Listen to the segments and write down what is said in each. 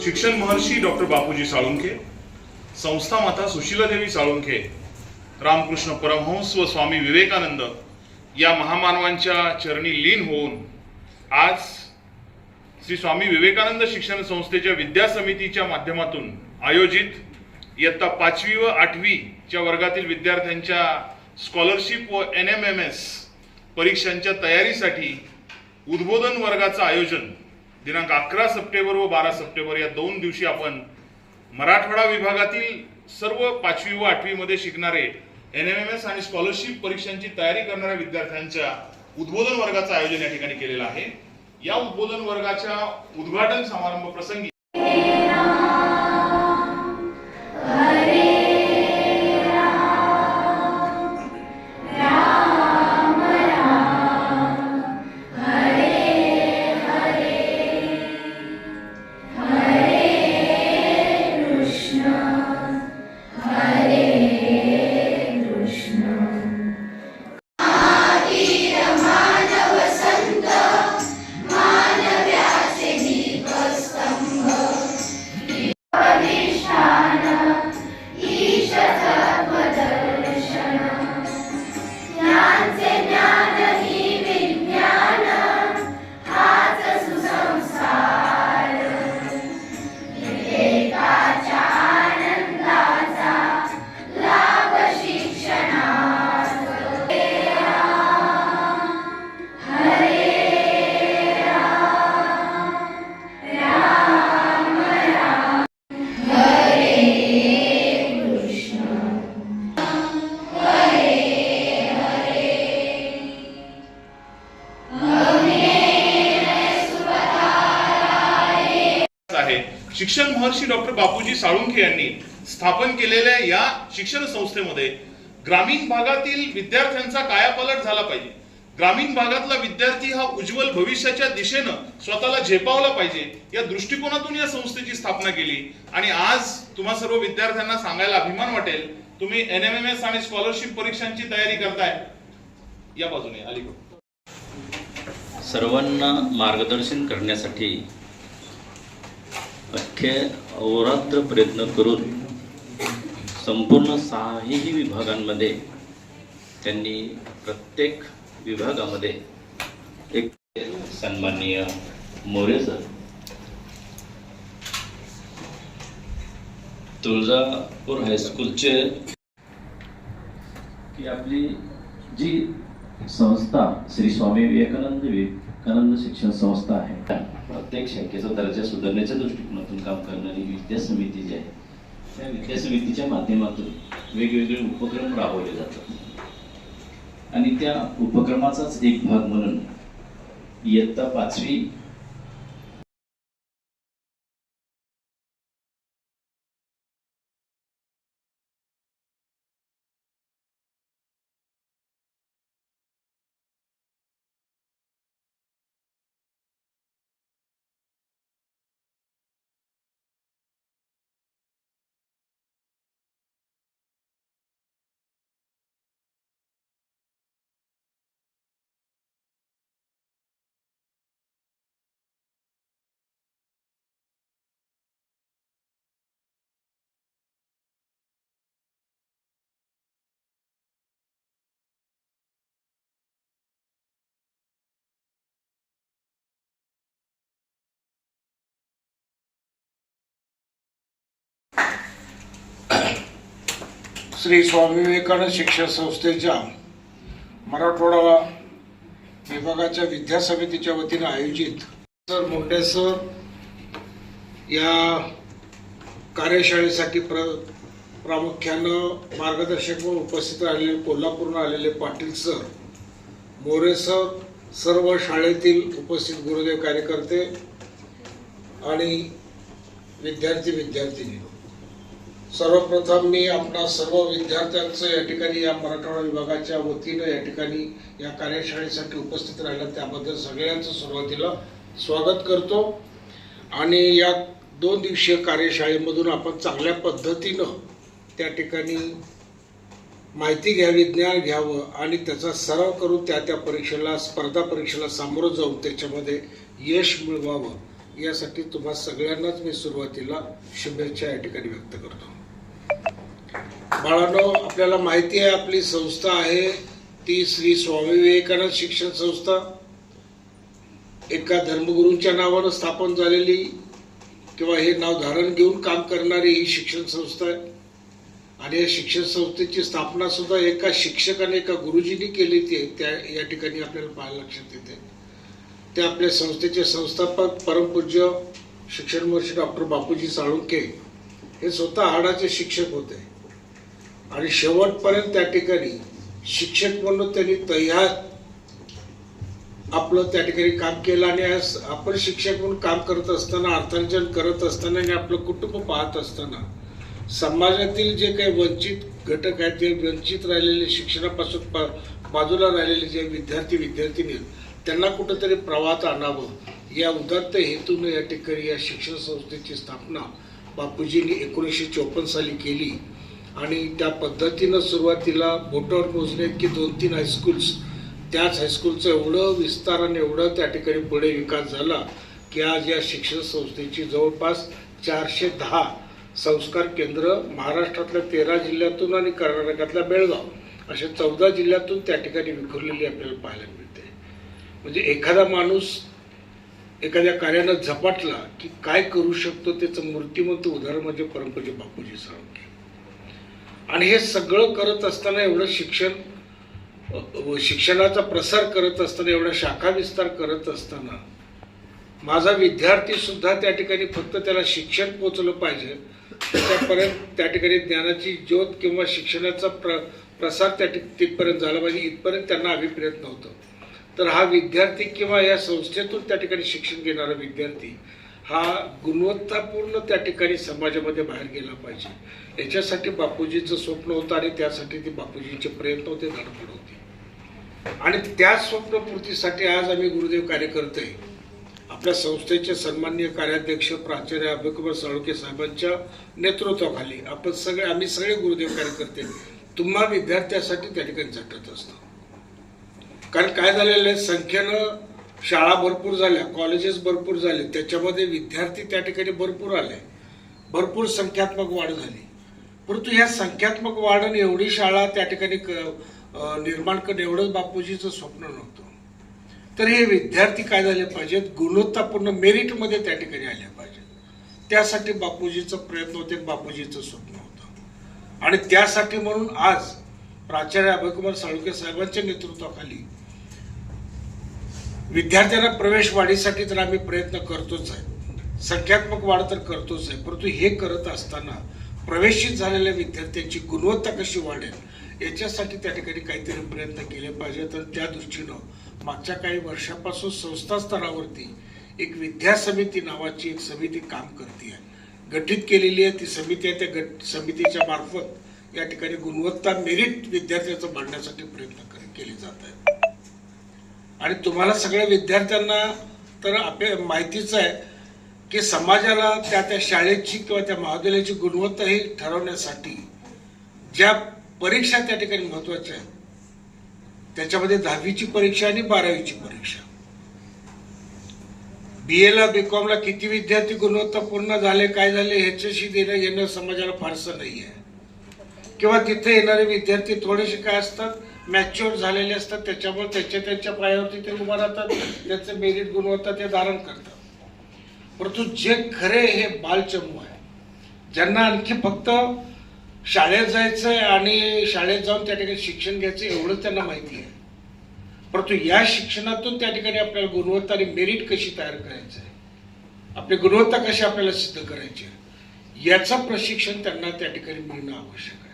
शिक्षण महर्षी डॉक्टर बापूजी साळुंखे संस्था माता सुशीलादेवी साळुंखे रामकृष्ण परमहंस व स्वामी विवेकानंद या महामानवांच्या चरणी लीन होऊन आज श्री स्वामी विवेकानंद शिक्षण संस्थेच्या विद्या समितीच्या माध्यमातून आयोजित इयत्ता पाचवी व आठवीच्या वर्गातील विद्यार्थ्यांच्या स्कॉलरशिप व एन एम एम एस परीक्षांच्या तयारीसाठी उद्बोधन वर्गाचं आयोजन दिनांक अकरा सप्टेंबर व बारा सप्टेंबर या दोन दिवशी आपण मराठवाडा विभागातील सर्व पाचवी व आठवीमध्ये शिकणारे एन एम एम एस आणि स्कॉलरशिप परीक्षांची तयारी करणाऱ्या विद्यार्थ्यांच्या उद्बोधन वर्गाचं आयोजन या ठिकाणी केलेलं आहे. या उद्बोधन वर्गाच्या उद्घाटन समारंभ प्रसंगी स्थापन केलेल्या या शिक्षण संस्थेमध्ये ग्रामीण भागातील विद्यार्थ्यांचा कायापालट झाला पाहिजे. ग्रामीण भागातला विद्यार्थी हा उज्ज्वल भविष्याच्या दिशेनं स्वतःला झेपावला पाहिजे या दृष्टिकोनातून या संस्थेची स्थापना केली. आणि आज तुम्हा सर्व विद्यार्थ्यांना सांगायला अभिमान वाटेल तुम्ही एन एम एम एस आणि स्कॉलरशिप परीक्षांची तयारी करताय. या बाजूने अलीकडे सर्वांना मार्गदर्शन करण्यासाठी अख्खे अहोरात्र प्रयत्न करून संपूर्ण सहाही विभागांमध्ये त्यांनी प्रत्येक विभागामध्ये एक सन्माननीय मोरे सर. तुळजापूर हायस्कूलचे की आपली जी संस्था श्री स्वामी विवेकानंद विवेकानंद शिक्षण संस्था आहे प्रत्येक शाखेचा दर्जा सुधारण्याच्या दृष्टिकोनातून काम करणारी विद्या समिती जी आहे त्या विद्या समितीच्या माध्यमातून वेगवेगळे उपक्रम राबवले जातात. आणि त्या उपक्रमाचाच एक भाग म्हणून इयत्ता पाचवी श्री स्वामी विवेकानंद शिक्षण संस्थेच्या मराठवाडा विभागाच्या विद्या समितीच्या वतीनं आयोजित सर मोठे सर या कार्यशाळेसाठी प्र प्रामुख्यानं मार्गदर्शक म्हणून उपस्थित राहिलेले कोल्हापूरहून आलेले पाटील सर मोरे सर सर्व शाळेतील उपस्थित गुरुदेव कार्यकर्ते आणि विद्यार्थी विद्यार्थिनी. सर्वप्रथम मी आपणा सर्व विद्यार्थ्यांचं या ठिकाणी या मराठवाडा विभागाच्या वतीनं या ठिकाणी या कार्यशाळेसाठी उपस्थित राहिलं. त्याबद्दल सगळ्यांचं सुरुवातीला स्वागत करतो. आणि या दोन दिवसीय कार्यशाळेमधून आपण चांगल्या पद्धतीनं त्या ठिकाणी माहिती घ्यावी ज्ञान घ्यावं आणि त्याचा सराव करून त्या त्या परीक्षेला स्पर्धा परीक्षेला सामोरं जाऊन त्याच्यामध्ये यश मिळवावं यासाठी तुम्हा सगळ्यांनाच मी सुरुवातीला शुभेच्छा या ठिकाणी व्यक्त करतो. बाळांनो आपल्याला माहिती आहे आपली संस्था आहे ती श्री स्वामी विवेकानंद शिक्षण संस्था. एका धर्मगुरूंच्या नावानं स्थापन झालेली किंवा हे नाव धारण घेऊन काम करणारी ही शिक्षण संस्था आहे. आणि या शिक्षण संस्थेची स्थापना सुद्धा एका शिक्षकाने एका गुरुजींनी केली ती त्या या ठिकाणी आपल्याला पाहायला लक्षात येते. ते आपल्या संस्थेचे संस्थापक परमपूज्य शिक्षण मंत्री डॉक्टर बापूजी साळुंके हे स्वतः हाडाचे शिक्षक होते. आणि शेवटपर्यंत त्या ठिकाणी शिक्षक म्हणून त्यांनी तह्यात आपलं त्या ठिकाणी काम केलं आणि आज आपण शिक्षक म्हणून काम करत असताना अर्थार्जन करत असताना आणि आपलं कुटुंब पाहत असताना समाजातील जे काही वंचित घटक आहेत जे वंचित राहिलेले शिक्षणापासून पा- बाजूला राहिलेले जे विद्यार्थी विद्यार्थिनी आहेत त्यांना कुठंतरी प्रवाहात आणावं. या उदात्त हेतूनं या ठिकाणी या शिक्षण संस्थेची स्थापना बापूजींनी एकोणीसशे चोपन्न साली केली. आणि त्या पद्धतीनं सुरुवातीला बोटावर मोजणे की दोन तीन हायस्कूल्स त्याच हायस्कूलचं एवढं विस्तार आणि एवढं त्या ठिकाणी पुढे विकास झाला की आज या शिक्षण संस्थेची जवळपास चारशे दहा संस्कार केंद्र महाराष्ट्रातल्या तेरा जिल्ह्यातून आणि कर्नाटकातल्या बेळगाव अशा चौदा जिल्ह्यातून त्या ठिकाणी विखुरलेली आपल्याला पाहायला मिळते. म्हणजे एखादा माणूस एखाद्या कार्यानं झपाटला की काय करू शकतो त्याचं मूर्तिमंत उदाहरण म्हणजे परमपूज्य बापूजी सर आणि हे सगळं करत असताना एवढं शिक्षण शिक्षणाचा प्रसार करत असताना एवढा शाखा विस्तार करत असताना माझा विद्यार्थी सुद्धा त्या ठिकाणी फक्त त्याला शिक्षण पोचलं पाहिजे त्याच्यापर्यंत त्या ठिकाणी ज्ञानाची ज्योत किंवा शिक्षणाचा प्र प्रसार त्या ठिक तिथपर्यंत झाला पाहिजे इथपर्यंत त्यांना अभिप्रेत नव्हतं. तर हा विद्यार्थी किंवा या संस्थेतून त्या ठिकाणी शिक्षण घेणारा विद्यार्थी हा गुणवत्तापूर्ण त्या ठिकाणी समाजामध्ये बाहेर गेला पाहिजे. याच्यासाठी बापूजीचं स्वप्न होतं आणि त्यासाठी ते बापूजींचे प्रयत्न होते धडपड होते. आणि त्या स्वप्नपूर्तीसाठी आज आम्ही गुरुदेव कार्यकर्ते आपल्या संस्थेचे सन्माननीय कार्याध्यक्ष प्राचार्य अभयकुमार साळुके साहेबांच्या नेतृत्वाखाली आपण सगळे आम्ही सगळे गुरुदेव कार्यकर्ते तुम्हा विद्यार्थ्यासाठी त्या ठिकाणी झटत असतो. कारण काय झालेलं आहे संख्येनं शाळा भरपूर झाल्या कॉलेजेस भरपूर झाले त्याच्यामध्ये विद्यार्थी त्या ठिकाणी भरपूर आले. भरपूर संख्यात्मक वाढ झाली. परंतु ह्या संख्यात्मक वाढ आणि एवढी शाळा त्या ठिकाणी क- निर्माण करणं एवढंच बापूजीचं स्वप्न नव्हतं. तर हे विद्यार्थी काय झाले पाहिजेत? गुणवत्तापूर्ण मेरिटमध्ये त्या ठिकाणी आल्या पाहिजेत. त्यासाठी बापूजीचं प्रयत्न होते बापूजीचं स्वप्न होतं. आणि त्यासाठी म्हणून आज प्राचार्य अभयकुमार साळुके साहेबांच्या नेतृत्वाखाली विद्यार्थ्यांना प्रवेश वाढीसाठी तर आम्ही प्रयत्न करतोच आहे. संख्यात्मक वाढ तर करतोच आहे परंतु हे करत असताना प्रवेशित झालेल्या विद्यार्थ्यांची गुणवत्ता कशी वाढेल याच्यासाठी त्या ठिकाणी काहीतरी प्रयत्न केले पाहिजेत आणि त्या दृष्टीनं मागच्या काही वर्षापासून संस्था स्तरावरती एक विद्या समिती नावाची एक समिती काम करते आहे गठीत केलेली आहे ती समिती आहे त्या गट समितीच्या मार्फत या ठिकाणी गुणवत्ता मेरिट विद्यार्थ्याचं वाढण्यासाठी प्रयत्न कर- केले जात आहेत. आणि तुम्हाला सगळ्या विद्यार्थ्यांना तर आपल्या माहितीच आहे की समाजाला त्या त्या शाळेची किंवा त्या महाविद्यालयाची गुणवत्ता ही ठरवण्यासाठी ज्या परीक्षा त्या ठिकाणी महत्त्वाच्या आहेत त्याच्यामध्ये दहावीची परीक्षा आणि बारावीची परीक्षा. बी एला बी कॉमला किती विद्यार्थी गुणवत्ता पूर्ण झाले काय झाले ह्याच्याशी देणं येणं समाजाला फारसं नाही आहे किंवा तिथे येणारे विद्यार्थी थोडेसे काय असतात मॅच्युअर झालेले असतात त्याच्यामुळे त्याच्या त्यांच्या पायावरती ते उभा राहतात त्याचं मेरिट गुणवत्ता ते धारण करतात. परंतु जे खरे हे बालचमू आहे ज्यांना आणखी फक्त शाळेत जायचं आहे आणि शाळेत जाऊन त्या ठिकाणी शिक्षण घ्यायचं एवढंच त्यांना माहिती आहे. परंतु या शिक्षणातून त्या ठिकाणी आपल्याला गुणवत्ता आणि मेरिट कशी तयार करायचं आहे? आपली गुणवत्ता कशी आपल्याला सिद्ध करायची आहे? याचं प्रशिक्षण त्यांना त्या ठिकाणी मिळणं आवश्यक आहे.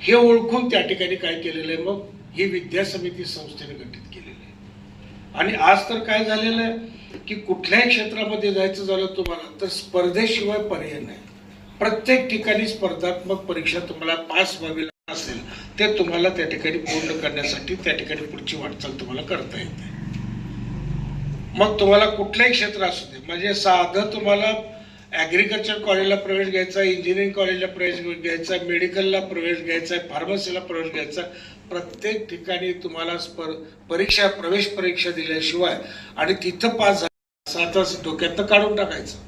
हे ओळखून त्या ठिकाणी काय केलेलं आहे? मग ही विद्या समिती संस्थेने गठीत केलेली आहे. आणि आज तर काय झालेलं आहे? की कुठल्याही क्षेत्रामध्ये जायचं झालं तुम्हाला तर स्पर्धेशिवाय पर्याय नाही. प्रत्येक ठिकाणी स्पर्धात्मक परीक्षा तुम्हाला पास व्हावी असेल ते तुम्हाला त्या ठिकाणी पूर्ण करण्यासाठी त्या ठिकाणी पुढची वाटचाल तुम्हाला करता येते. मग तुम्हाला कुठलंही क्षेत्र असू दे म्हणजे साधं तुम्हाला ॲग्रिकल्चर कॉलेजला प्रवेश घ्यायचा इंजिनिअरिंग कॉलेजला प्रवेश घ्यायचा मेडिकलला प्रवेश घ्यायचा फार्मसीला प्रवेश घ्यायचा. प्रत्येक ठिकाणी तुम्हाला स्पर परीक्षा प्रवेश परीक्षा दिल्याशिवाय आणि तिथं पास झाला तास डोक्यात काढून टाकायचं.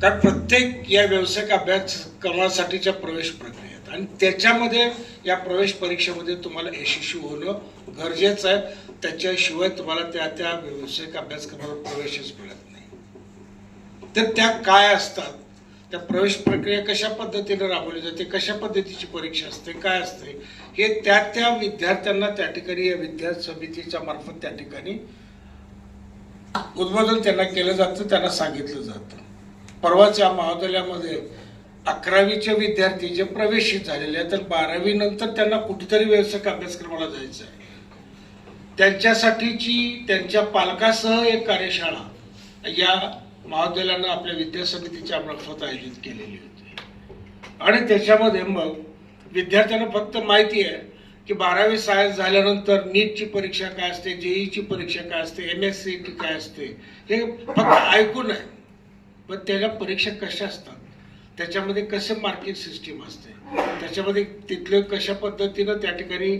कारण प्रत्येक या व्यावसायिक अभ्यासक्रमासाठीच्या प्रवेश प्रक्रियेत. आणि त्याच्यामध्ये या प्रवेश परीक्षेमध्ये तुम्हाला यशस्वी होणं गरजेचं आहे. त्याच्याशिवाय तुम्हाला त्या त्या व्यावसायिक अभ्यासक्रमाला प्रवेशच मिळत नाही. तर त्या काय असतात? त्या प्रवेश प्रक्रिया कशा पद्धतीने राबवली जाते? कशा पद्धतीची परीक्षा असते? काय असते? हे त्या त्या विद्यार्थ्यांना त्या ठिकाणी या विद्यार्थी समितीच्या मार्फत त्या ठिकाणी उद्बोधन त्यांना केलं जातं त्यांना सांगितलं जातं. परवाच्या महाविद्यालयामध्ये अकरावीचे विद्यार्थी जे प्रवेशित झालेले आहेत तर बारावी नंतर त्यांना कुठेतरी व्यावसायिक अभ्यासक्रमाला जायचं आहे. त्यांच्यासाठीची त्यांच्या पालकासह एक कार्यशाळा या महाविद्यालयानं आपल्या विद्या समितीच्या मार्फत आयोजित केलेली होती. आणि त्याच्यामध्ये मग विद्यार्थ्यांना फक्त माहिती आहे की बारावी सायन्स झाल्यानंतर नीटची परीक्षा काय असते जेईची परीक्षा काय असते एम एस सी टी काय असते हे फक्त ऐकून आहे. पण त्याच्या परीक्षा कशा असतात? त्याच्यामध्ये कसं मार्किंग सिस्टीम असते? त्याच्यामध्ये तिथलं कशा पद्धतीनं त्या ठिकाणी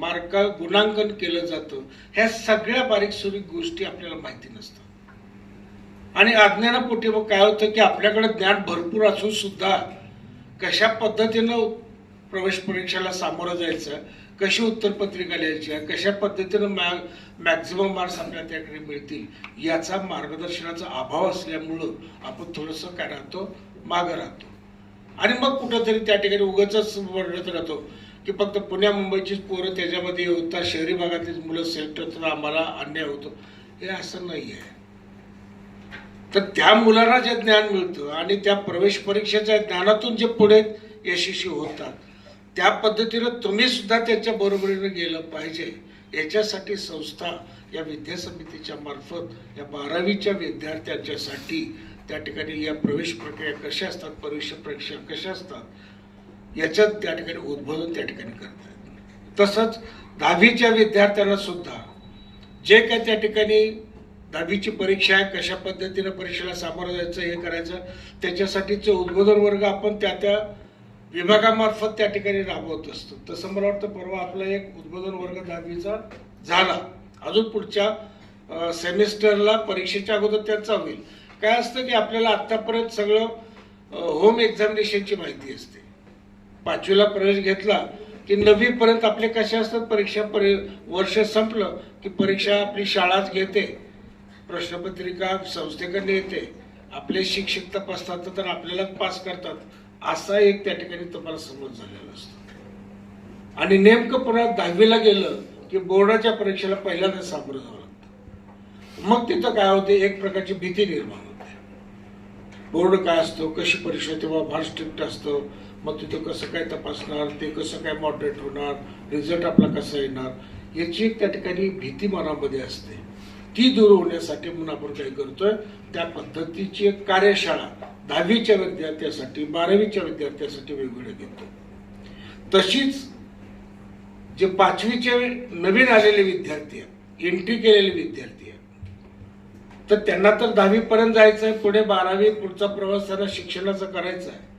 मार्क गुणांकन केलं जातं? ह्या सगळ्या बारीक सुरीक गोष्टी आपल्याला माहिती नसतात. आणि अज्ञानापोटी मग काय होतं की आपल्याकडे ज्ञान भरपूर असून सुद्धा कशा पद्धतीनं प्रवेश परीक्षेला सामोरं जायचं कशी उत्तरपत्रिका लिहायची आहे कशा पद्धतीनं मॅ मॅक्झिमम मार्क्स आपल्याला त्याकडे मिळतील याचा मार्गदर्शनाचा अभाव असल्यामुळं आपण थोडंसं काय राहतो मागं राहतो. आणि मग कुठंतरी त्या ठिकाणी उगच वर्णत राहतो की फक्त पुण्या मुंबईचीच पोरं त्याच्यामध्ये होतात शहरी भागातलीच मुलं सिलेक्ट होतात आम्हाला अन्याय होतो. हे असं नाही आहे. तर त्या मुलांना जे ज्ञान मिळतं आणि त्या प्रवेश परीक्षेच्या ज्ञानातून जे पुढे यशस्वी होतात त्या पद्धतीनं तुम्ही सुद्धा त्यांच्या बरोबरीनं गेलं पाहिजे. याच्यासाठी संस्था या विद्या समितीच्या मार्फत या बारावीच्या विद्यार्थ्यांच्यासाठी त्या ठिकाणी या प्रवेश प्रक्रिया कशा असतात परीक्षा परीक्षा कशा असतात याच्यात त्या ठिकाणी उद्बोधन त्या ठिकाणी करतात तसंच दहावीच्या विद्यार्थ्यांना सुद्धा जे काय त्या ठिकाणी दहावीची परीक्षा आहे कशा पद्धतीनं परीक्षेला सामोरं जायचं हे करायचं त्याच्यासाठीचे उद्बोधन वर्ग आपण त्या त्या विभागामार्फत त्या ठिकाणी राबवत असतो. तसं मला वाटतं परवा आपला एक उद्बोधन वर्ग दहावीचा झाला. अजून पुढच्या सेमिस्टरला परीक्षेच्या अगोदर त्याचा होईल. काय असतं की आपल्याला आत्तापर्यंत सगळं होम एक्झामिनेशनची माहिती असते. पाचवीला प्रवेश घेतला की नववीपर्यंत आपले कसे असतात परीक्षा परि वर्ष संपलं की परीक्षा आपली शाळाच घेते. प्रश्नपत्रिका संस्थेकडे येते. आपले शिक्षक तपासतात तर आपल्यालाच पास करतात. असा एक त्या ठिकाणी तुम्हाला समज झालेला असतो. आणि नेमकं पुन्हा दहावीला गेलं की बोर्डाच्या परीक्षेला पहिल्यांदा सामोरं जावं लागतं. मग तिथं काय होते? एक प्रकारची भीती निर्माण होते. बोर्ड काय असतो? कशी परीक्षा तेव्हा फार स्ट्रिक्ट असतं. मग तिथं कसं काय तपासणार? ते कसं काय मॉडरेट होणार? रिझल्ट आपला कसा येणार? याची एक त्या ठिकाणी भीती मनामध्ये असते. ती दूर होण्यासाठी म्हणून आपण काय करतोय त्या पद्धतीची एक कार्यशाळा दहावीच्या विद्यार्थ्यासाठी बारावीच्या विद्यार्थ्यासाठी वेगवेगळ्या घेतो. तशीच जे पाचवीचे नवीन आलेले विद्यार्थी आहेत एंट्री केलेले विद्यार्थी आहेत तर त्यांना तर दहावीपर्यंत जायचं आहे पुढे बारावी पुढचा प्रवास त्यांना शिक्षणाचा करायचा आहे.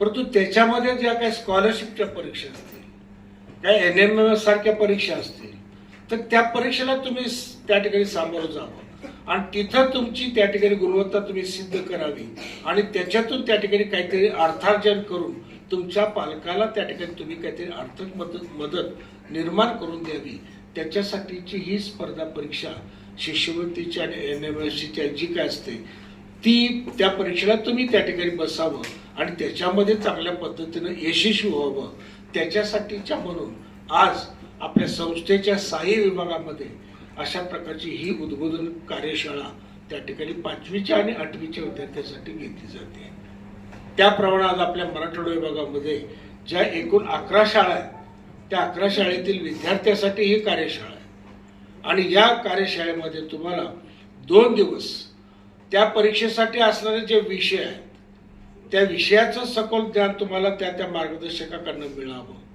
परंतु त्याच्यामध्ये ज्या काही स्कॉलरशिपच्या परीक्षा असतील काय एन एम एम सारख्या परीक्षा असतील तर त्या परीक्षेला तुम्ही त्या ठिकाणी सामोरं जावं आणि तिथं तुमची त्या ठिकाणी गुणवत्ता तुम्ही सिद्ध करावी. आणि त्याच्यातून त्या ठिकाणी काहीतरी अर्थार्जन करून तुमच्या पालकाला त्या ठिकाणी तुम्ही काहीतरी आर्थिक मदत मदत निर्माण करून द्यावी. त्याच्यासाठीची ही स्पर्धा परीक्षा शिष्यवृत्तीची आणि एन एम एस सीच्या जी काय असते ती त्या परीक्षेला तुम्ही त्या ठिकाणी बसावं आणि त्याच्यामध्ये चांगल्या पद्धतीनं यशस्वी व्हावं. त्याच्यासाठीच्या म्हणून आज आपल्या संस्थेच्या सहाय्य विभागामध्ये अशा प्रकारची ही उद्बोधन कार्यशाळा त्या ठिकाणी पाचवीच्या आणि आठवीच्या विद्यार्थ्यांसाठी घेतली जाते. त्याप्रमाणे आज आपल्या मराठवाडा विभागामध्ये ज्या एकूण अकरा शाळा आहेत त्या अकरा शाळेतील विद्यार्थ्यासाठी ही कार्यशाळा आहे. आणि या कार्यशाळेमध्ये तुम्हाला दोन दिवस त्या परीक्षेसाठी असणारे जे विषय आहेत त्या विषयाचं सखोल ज्ञान तुम्हाला त्या त्या मार्गदर्शकाकडनं मिळावं.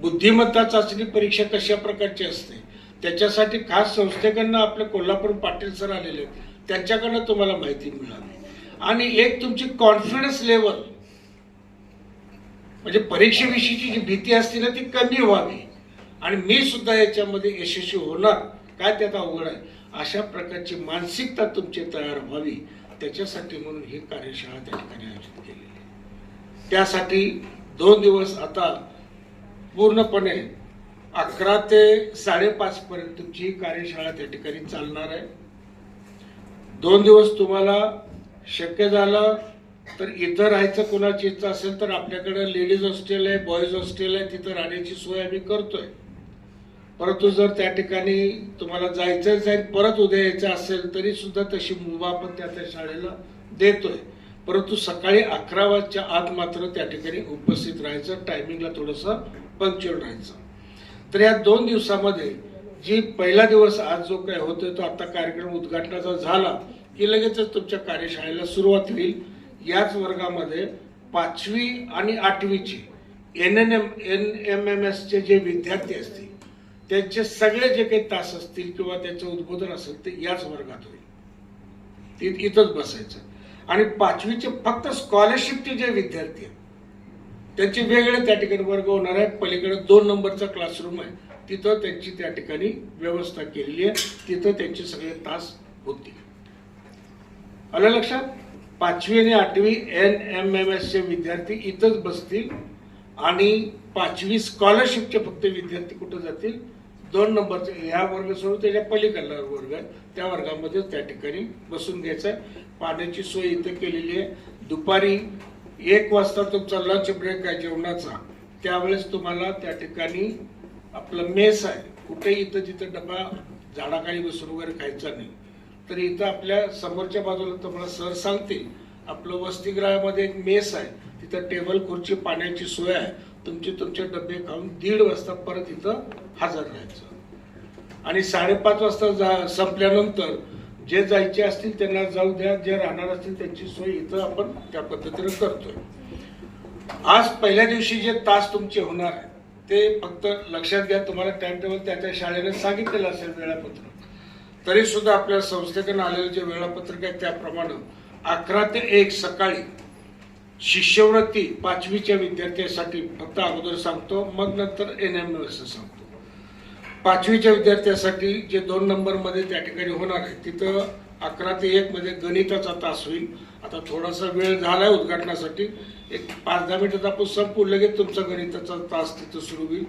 बुद्धिमत्ता चाचणी परीक्षा कशा प्रकारची असते? त्याच्यासाठी खास संस्थेकडनं आपले कोल्हापूर पाटील सर आलेले आहेत. त्यांच्याकडनं तुम्हाला माहिती मिळावी आणि एक तुमची कॉन्फिडन्स लेवल म्हणजे परीक्षेविषयीची जी भीती असते ना ती कमी व्हावी. आणि मी सुद्धा याच्यामध्ये यशस्वी होणार. काय त्यात अवघड आहे? अशा प्रकारची मानसिकता तुमची तयार व्हावी. त्याच्यासाठी म्हणून ही कार्यशाळा त्या ठिकाणी आयोजित केलेली आहे. त्यासाठी दोन दिवस आता पूर्णपणे अकरा ते साडेपाचपर्यंतची तुमची कार्यशाळा त्या ठिकाणी चालणार आहे. दोन दिवस तुम्हाला शक्य झालं तर इथं राहायचं कोणाची इच्छा असेल तर आपल्याकडे लेडीज हॉस्टेल आहे बॉईज हॉस्टेल आहे तिथं राहण्याची सोय आम्ही करतोय. परंतु जर त्या ठिकाणी तुम्हाला जायचंच आहे परत उद्या यायचं असेल तरी सुद्धा तशी मुभा आपण त्या त्या शाळेला देतोय. परंतु सकाळी अकरा वाजच्या आत मात्र त्या ठिकाणी उपस्थित राहायचं टायमिंगला थोडंसं पंक्च्युअल राहायचं. तर या दोन दिवसामध्ये जी पहिला दिवस आज जो काही होतोय तो आता कार्यक्रम उद्घाटनाचा झाला की लगेचच तुमच्या कार्यशाळेला सुरुवात होईल. याच वर्गामध्ये पाचवी आणि आठवीची N N M N M M एसचे जे विद्यार्थी असतील त्यांचे सगळे जे काही तास असतील किंवा त्यांचं उद्बोधन असेल ते याच वर्गात होईल. इथंच बसायचं. आणि पाचवीचे फक्त स्कॉलरशिपचे जे विद्यार्थी आहेत त्यांचे वेगळे त्या ठिकाणी वर्ग होणार आहे पलीकडे दोन नंबरचा क्लासरूम आहे. तिथं त्यांची त्या ठिकाणी व्यवस्था केलेली आहे. तिथं त्यांचे सगळे तास होतील. आलं लक्षात? पाचवी आणि आठवी एन एम एम एस चे विद्यार्थी इथंच बसतील आणि पाचवी स्कॉलरशिपचे फक्त विद्यार्थी कुठं जातील? दोन नंबरचे ह्या वर्ग सोडून त्याच्या पलीकडला वर्ग आहे. त्या वर्गामध्ये त्या ठिकाणी बसून घ्यायचं. आहे पाण्याची सोय इथं केलेली आहे. दुपारी एक वाजता तुमचा लंच ब्रेक आहे जेवणाचा. त्यावेळेस तुम्हाला त्या ठिकाणी आपलं मेस आहे. कुठे इथं तिथं डबा झाडाखाली बसून वगैरे खायचा नाही. तर इथं आपल्या समोरच्या बाजूला तुम्हाला सर सांगतील. आपलं वसतिगृहामध्ये एक मेस आहे. तिथं टेबल खुर्ची पाण्याची सोय आहे. तुमचे तुमचे डबे खाऊन दीड वाजता परत इथं हजर राहायचं. आणि साडेपाच वाजता जा संपल्यानंतर जे जायचे असतील त्यांना जाऊ द्या जे राहणार असतील त्यांची सोय इथं आपण त्या पद्धतीनं करतोय. आज पहिल्या दिवशी जे तास तुमचे होणार आहे ते फक्त लक्षात घ्या तुम्हाला टाइम टेबल त्या त्या शाळेने सांगितलेलं असेल वेळापत्रक. तरी सुद्धा आपल्या संस्थेकडून आलेलं जे वेळापत्रक आहे त्याप्रमाणे अकरा ते एक सकाळी शिष्यवृत्ती पाचवीच्या विद्यार्थ्यासाठी फक्त अगोदर सांगतो मग नंतर एन एम एस सांगतो. पाचवीच्या विद्यार्थ्यासाठी जे दोन नंबरमध्ये त्या ठिकाणी होणार आहे तिथं अकरा ते एक मध्ये गणिताचा तास होईल. आता थोडासा वेळ झालाय उद्घाटनासाठी. एक पाच दहा मिनिटात आपण संपू लगेच तुमचा गणिताचा तास तिथं सुरू होईल.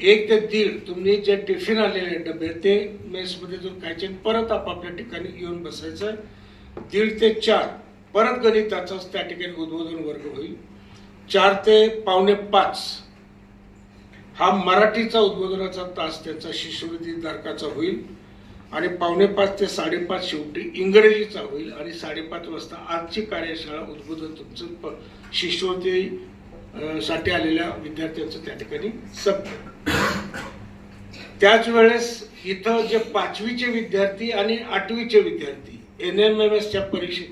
एक ते दीड तुम्ही जे टिफिन आलेले डबे ते मेसमध्ये जो खायचे आणि परत आपापल्या ठिकाणी येऊन बसायचं आहे दीड ते चार परत गणिताचाच त्या ठिकाणी उद्बोधन वर्ग होईल? चार ते पावणे पाच. हा मराठीचा उद्बोधनाचा तास त्याचा शिष्यवृत्ती धारकाचा होईल आणि पावणे पाच ते साडेपाच शेवटी इंग्रजीचा होईल आणि साडेपाच वाजता आजची कार्यशाळा उद्बोधन तुमचं प- शिष्यवृत्ती साठी आलेल्या विद्यार्थ्यांचं त्या ठिकाणी सत्य त्याच वेळेस इथं जे पाचवीचे विद्यार्थी आणि आठवीचे विद्यार्थी एन एम एम एसच्या परीक्षे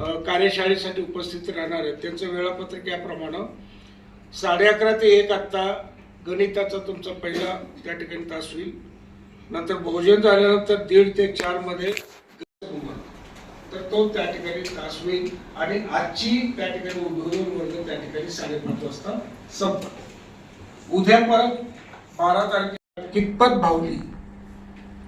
कार्यशाळेसाठी उपस्थित राहणार आहेत. त्यांचं वेळापत्रक याप्रमाणे साडे अकरा ते एक आत्ता गणिताचा तुमचा पहिला त्या ठिकाणी तास होईल. नंतर भोजन झाल्यानंतर दीड ते चारमध्ये तर तो त्या ठिकाणी तास होईल आणि आजची त्या ठिकाणी उद्बोधन वर्ग त्या ठिकाणी साडेपाच वाजता संपतो. उद्या परत बारा तारखेला कितपत भावली?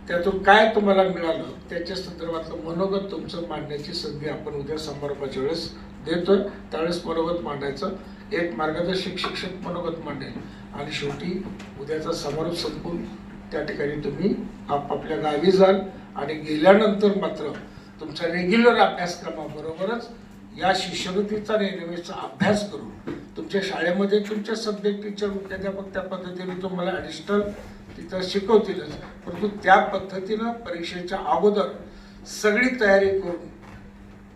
त्यातून काय तुम्हाला मिळालं? त्याच्या संदर्भातलं मनोगत तुमचं मांडण्याची संधी आपण उद्या समारोपाच्या वेळेस देतोय. त्यावेळेस मनोगत मांडायचं. एक मार्गदर्शक शिक्षक मनोगत मांडेल. आणि शेवटी उद्याचा समारोप संपून त्या ठिकाणी तुम्ही आपापल्या गावी जाल. आणि गेल्यानंतर मात्र तुमच्या रेग्युलर अभ्यासक्रमाबरोबरच या शिष्यवृत्तीचा रेल्वेचा अभ्यास करून तुमच्या शाळेमध्ये तुमच्या सब्जेक्ट टीचर मुख्याध्यापक त्या पद्धतीने तुम्हाला ॲडिशनल तिथं शिकवतीलच. परंतु त्या पद्धतीनं परीक्षेच्या अगोदर सगळी तयारी करून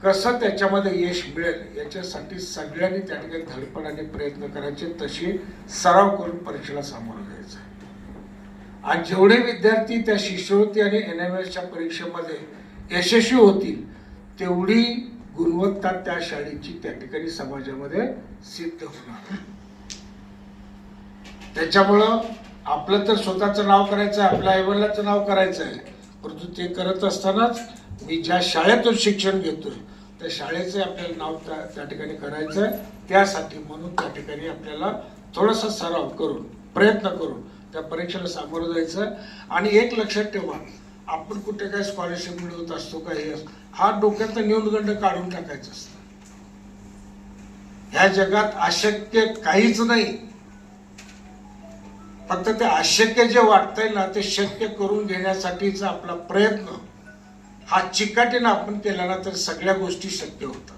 कसं त्याच्यामध्ये यश मिळेल याच्यासाठी सगळ्यांनी त्या ठिकाणी धडपडाने प्रयत्न करायचे तशी सराव करून परीक्षेला सामोरं जायचं. आहे आज जेवढे विद्यार्थी त्या शिष्यवृत्ती आणि एन एम एसच्या परीक्षेमध्ये यशस्वी होतील तेवढी गुणवत्ता त्या शाळेची त्या ठिकाणी समाजामध्ये सिद्ध होणार त्याच्यामुळं आपलं तर स्वतःचं नाव करायचं आहे आपल्या आईवडिलाचं नाव करायचं आहे. परंतु ते करत असतानाच मी ज्या शाळेतून शिक्षण घेतोय त्या शाळेचं आपल्याला नाव त्या त्या ठिकाणी करायचं आहे. त्यासाठी म्हणून त्या ठिकाणी आपल्याला थोडासा सराव करून प्रयत्न करून त्या परीक्षेला सामोरं जायचं आणि एक लक्षात ठेवा आपण कुठे काय स्कॉलरशिप मिळवत असतो का हे हा डोक्यात न्यूनगंड काढून टाकायचं असतं. ह्या जगात अशक्य काहीच नाही. फक्त ते अशक्य जे वाटतंय ना ते शक्य करून घेण्यासाठीचा आपला प्रयत्न हा चिकाटीनं आपण केला ना तर सगळ्या गोष्टी शक्य होतात.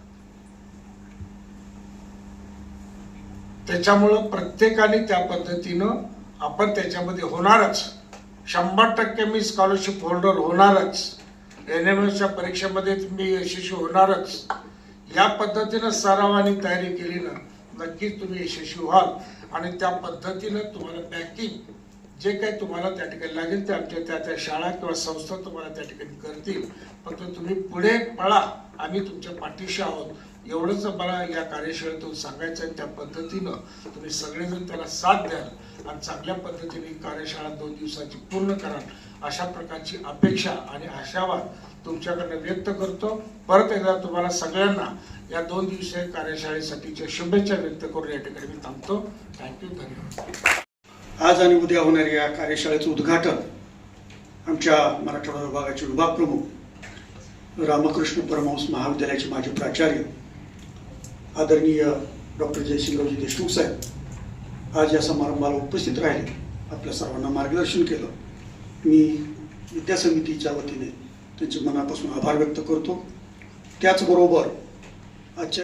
त्याच्यामुळं प्रत्येकाने त्या पद्धतीनं आपण त्याच्यामध्ये होणारच. शंभर टक्के मी स्कॉलरशिप होल्डर होणारच. एन एम एसच्या परीक्षेमध्ये मी यशस्वी होणारच. या पद्धतीनं सराव आणि तयारी केली ना नक्कीच तुम्ही यशस्वी व्हाल. आणि त्या पद्धतीनं तुम्हाला बँकिंग जे काही तुम्हाला त्या ठिकाणी लागेल ते आमच्या त्या त्या शाळा किंवा संस्था तुम्हाला त्या ठिकाणी करतील. फक्त तुम्ही पुढे पळा. आम्ही तुमच्या पाठीशी आहोत. एवढंच मला या कार्यशाळेतून सांगायचं आहे त्या पद्धतीनं तुम्ही सगळेजण त्याला साथ द्याल आणि चांगल्या पद्धतीने कार्यशाळा दोन दिवसाची पूर्ण कराल अशा प्रकारची अपेक्षा आणि आशावाद तुमच्याकडनं व्यक्त करतो. परत एकदा तुम्हाला सगळ्यांना या दोन दिवसीय कार्यशाळेसाठीच्या शुभेच्छा व्यक्त करून या ठिकाणी मी थांबतो. थँक्यू धन्यवाद. आज आणि उद्या होणाऱ्या या कार्यशाळेचं उद्घाटन आमच्या मराठवाडा विभागाचे विभाग प्रमुख रामकृष्ण परमहंस महाविद्यालयाचे माजी प्राचार्य आदरणीय डॉक्टर जयसिंगरावजी देशमुख साहेब आज या समारंभाला उपस्थित राहिले. आपल्या सर्वांना मार्गदर्शन केलं. मी विद्या समितीच्या वतीने त्यांचे मनापासून आभार व्यक्त करतो. त्याचबरोबर आजच्या